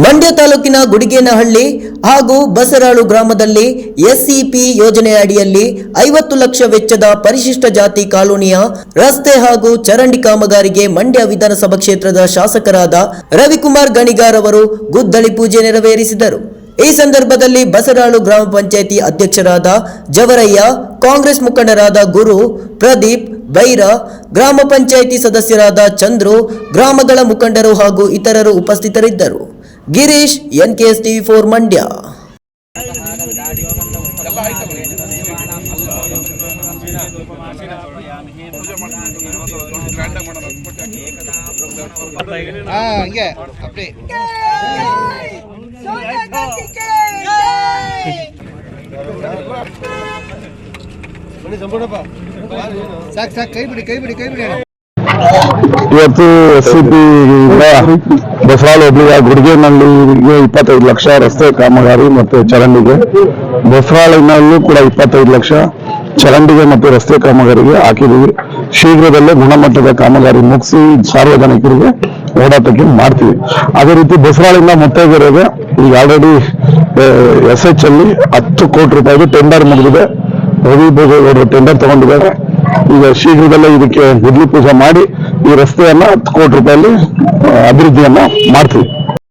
ಮಂಡ್ಯ ತಾಲೂಕಿನ ಗುಡಿಗೇನಹಳ್ಳಿ ಹಾಗೂ ಬಸರಾಳು ಗ್ರಾಮದಲ್ಲಿ ಎಸ್ಸಿಪಿ ಯೋಜನೆ ಅಡಿಯಲ್ಲಿ ಐವತ್ತು ಲಕ್ಷ ವೆಚ್ಚದ ಪರಿಶಿಷ್ಟ ಜಾತಿ ಕಾಲೋನಿಯ ರಸ್ತೆ ಹಾಗೂ ಚರಂಡಿ ಕಾಮಗಾರಿಗೆ ಮಂಡ್ಯ ವಿಧಾನಸಭಾ ಕ್ಷೇತ್ರದ ಶಾಸಕರಾದ ರವಿಕುಮಾರ್ ಗಣಿಗಾರ್ ಅವರು ಗುದ್ದಲಿ ಪೂಜೆ ನೆರವೇರಿಸಿದರು. ಈ ಸಂದರ್ಭದಲ್ಲಿ ಬಸರಾಳು ಗ್ರಾಮ ಪಂಚಾಯಿತಿ ಅಧ್ಯಕ್ಷರಾದ ಜವರಯ್ಯ, ಕಾಂಗ್ರೆಸ್ ಮುಖಂಡರಾದ ಗುರು ಪ್ರದೀಪ್, ಬೈರ, ಗ್ರಾಮ ಪಂಚಾಯಿತಿ ಸದಸ್ಯರಾದ ಚಂದ್ರು, ಗ್ರಾಮಗಳ ಮುಖಂಡರು ಹಾಗೂ ಇತರರು ಉಪಸ್ಥಿತರಿದ್ದರು. Girish NKS TV for Mandya ಹಾ ಹಂಗೆ ಅಪ್ಪಿ ಸಾಕು ಸಾಕು ಕೈ ಬಿಡಿ ಕೈ ಬಿಡಿ ಕೈ ಬಿಡಿ ಇವತ್ತು ಎಸ್ ಸಿ ಪಿ ಬಸವಾಳ ಹೋಬಳಿಯ ಇಪ್ಪತ್ತೈದು ಲಕ್ಷ ರಸ್ತೆ ಕಾಮಗಾರಿ ಮತ್ತು ಚರಂಡಿಗೆ. ಬಸವಾಳಿನಲ್ಲೂ ಕೂಡ ಇಪ್ಪತ್ತೈದು ಲಕ್ಷ ಚರಂಡಿಗೆ ಮತ್ತು ರಸ್ತೆ ಕಾಮಗಾರಿಗೆ ಹಾಕಿದ್ದೀವಿ. ಶೀಘ್ರದಲ್ಲೇ ಗುಣಮಟ್ಟದ ಕಾಮಗಾರಿ ಮುಗಿಸಿ ಸಾರ್ವಜನಿಕರಿಗೆ ಓಡಾಟಕ್ಕೆ ಮಾಡ್ತೀವಿ. ಅದೇ ರೀತಿ ಬಸವಾಳಿಂದ ಮುತ್ತೈದೆರೆಗೆ ಈಗ ಆಲ್ರೆಡಿ ಎಸ್ ಎಚ್ ಅಲ್ಲಿ ಹತ್ತು ಕೋಟಿ ರೂಪಾಯಿಗೆ ಟೆಂಡರ್ ಮುಗಿದಿದೆ. ರವಿ ಭೋಗೇಗೌಡರು ಟೆಂಡರ್ ತಗೊಂಡಿದ್ದಾರೆ. ಈಗ ಶೀಘ್ರದಲ್ಲೇ ಇದಕ್ಕೆ ಗುದ್ಲಿ ಪೂಜೆ ಮಾಡಿ ಈ ರಸ್ತೆಯನ್ನ ಹತ್ತು ಕೋಟಿ ರೂಪಾಯಲ್ಲಿ ಅಭಿವೃದ್ಧಿಯನ್ನ ಮಾಡ್ತೀವಿ.